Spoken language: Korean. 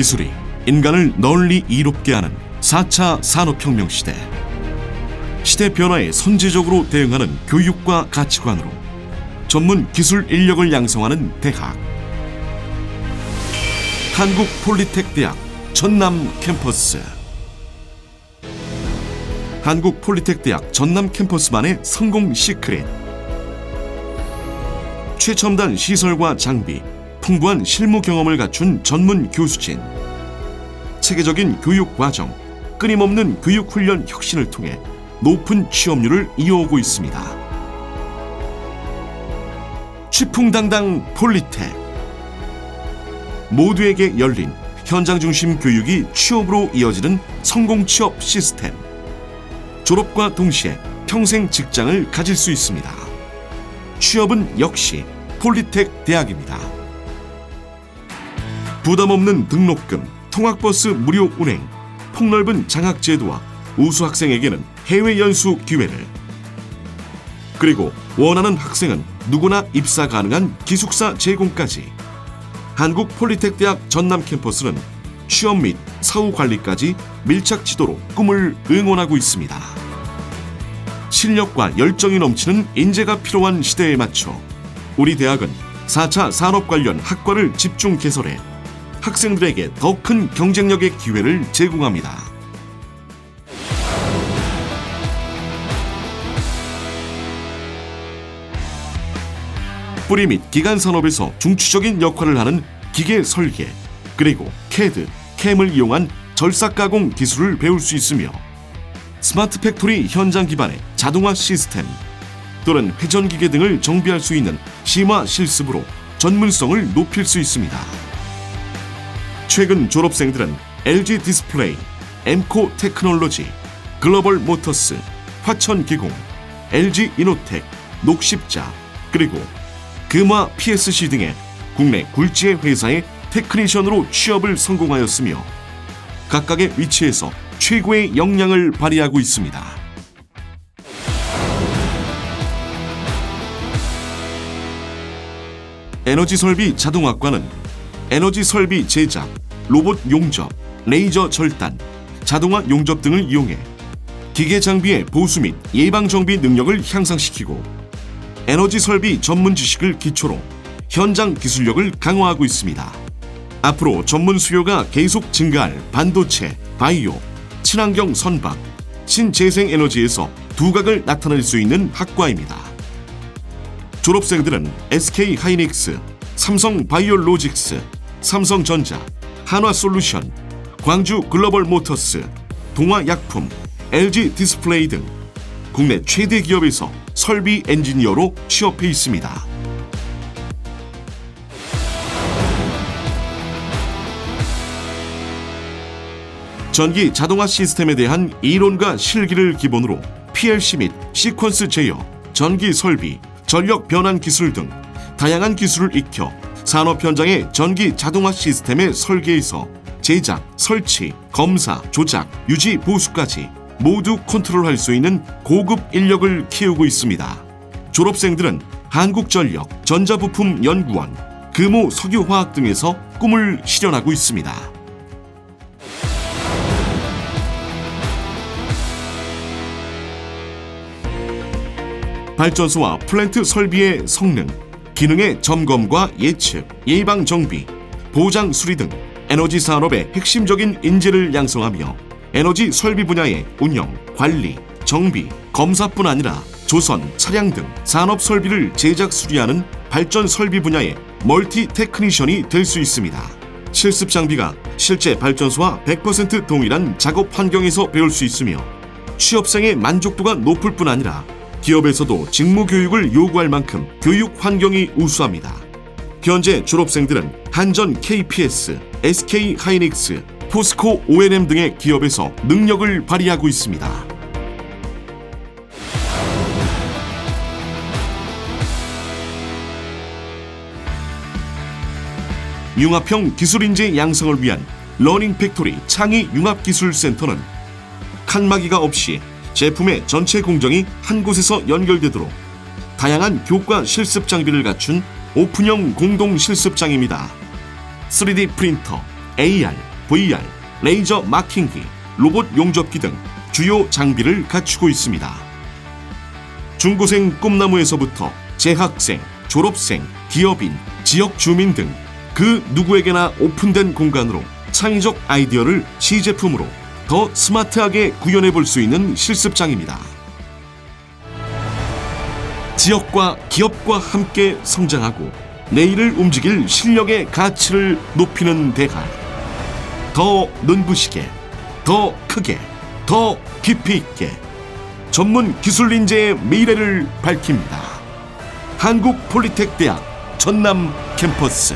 기술이 인간을 널리 이롭게 하는 4차 산업혁명 시대. 시대 변화에 선제적으로 대응하는 교육과 가치관으로 전문 기술 인력을 양성하는 대학. 한국 폴리텍 대학 전남 캠퍼스. 한국 폴리텍 대학 전남 캠퍼스만의 성공 시크릿. 최첨단 시설과 장비, 풍부한 실무 경험을 갖춘 전문 교수진. 체계적인 교육 과정, 끊임없는 교육 훈련 혁신을 통해 높은 취업률을 이어오고 있습니다. 취풍당당 폴리텍 모두에게 열린 현장 중심 교육이 취업으로 이어지는 성공 취업 시스템. 졸업과 동시에 평생 직장을 가질 수 있습니다. 취업은 역시 폴리텍 대학입니다. 부담 없는 등록금, 통학버스 무료 운행, 폭넓은 장학 제도와 우수 학생에게는 해외 연수 기회를 그리고 원하는 학생은 누구나 입사 가능한 기숙사 제공까지 한국 폴리텍 대학 전남 캠퍼스는 취업 및 사후 관리까지 밀착 지도로 꿈을 응원하고 있습니다. 실력과 열정이 넘치는 인재가 필요한 시대에 맞춰 우리 대학은 4차 산업 관련 학과를 집중 개설해 학생들에게 더 큰 경쟁력의 기회를 제공합니다. 뿌리 및 기간 산업에서 중추적인 역할을 하는 기계 설계 그리고 캐드, 캠을 이용한 절삭 가공 기술을 배울 수 있으며 스마트 팩토리 현장 기반의 자동화 시스템 또는 회전 기계 등을 정비할 수 있는 심화 실습으로 전문성을 높일 수 있습니다. 최근 졸업생들은 LG 디스플레이, 엠코 테크놀로지, 글로벌 모터스, 화천기공, LG 이노텍, 녹십자, 그리고 금화 PSC 등의 국내 굴지의 회사의 테크니션으로 취업을 성공하였으며 각각의 위치에서 최고의 역량을 발휘하고 있습니다. 에너지 설비 자동학과는 에너지 설비 제작, 로봇 용접, 레이저 절단, 자동화 용접 등을 이용해 기계 장비의 보수 및 예방 정비 능력을 향상시키고 에너지 설비 전문 지식을 기초로 현장 기술력을 강화하고 있습니다. 앞으로 전문 수요가 계속 증가할 반도체, 바이오, 친환경 선박, 신재생 에너지에서 두각을 나타낼 수 있는 학과입니다. 졸업생들은 SK 하이닉스, 삼성 바이오로직스, 삼성전자, 한화솔루션, 광주 글로벌 모터스, 동화약품, LG 디스플레이 등 국내 최대 기업에서 설비 엔지니어로 취업해 있습니다. 전기 자동화 시스템에 대한 이론과 실기를 기본으로 PLC 및 시퀀스 제어, 전기 설비, 전력 변환 기술 등 다양한 기술을 익혀 산업 현장의 전기 자동화 시스템의 설계에서 제작, 설치, 검사, 조작, 유지, 보수까지 모두 컨트롤할 수 있는 고급 인력을 키우고 있습니다. 졸업생들은 한국전력, 전자부품연구원, 금호 석유화학 등에서 꿈을 실현하고 있습니다. 발전소와 플랜트 설비의 성능, 기능의 점검과 예측, 예방 정비, 보장 수리 등 에너지 산업의 핵심적인 인재를 양성하며 에너지 설비 분야의 운영, 관리, 정비, 검사뿐 아니라 조선, 차량 등 산업 설비를 제작 수리하는 발전 설비 분야의 멀티 테크니션이 될 수 있습니다. 실습 장비가 실제 발전소와 100% 동일한 작업 환경에서 배울 수 있으며 취업생의 만족도가 높을 뿐 아니라 기업에서도 직무 교육을 요구할 만큼 교육 환경이 우수합니다. 현재 졸업생들은 한전 KPS, SK 하이닉스, 포스코 O&M 등의 기업에서 능력을 발휘하고 있습니다. 융합형 기술인재 양성을 위한 러닝 팩토리 창의 융합기술센터는 칸막이가 없이 제품의 전체 공정이 한 곳에서 연결되도록 다양한 교과 실습 장비를 갖춘 오픈형 공동 실습장입니다. 3D 프린터, AR, VR, 레이저 마킹기, 로봇 용접기 등 주요 장비를 갖추고 있습니다. 중고생 꿈나무에서부터 재학생, 졸업생, 기업인, 지역 주민 등 그 누구에게나 오픈된 공간으로 창의적 아이디어를 시제품으로 더 스마트하게 구현해 볼 수 있는 실습장입니다. 지역과 기업과 함께 성장하고 내일을 움직일 실력의 가치를 높이는 대학. 더 눈부시게, 더 크게, 더 깊이 있게 전문 기술 인재의 미래를 밝힙니다. 한국 폴리텍 대학 전남 캠퍼스.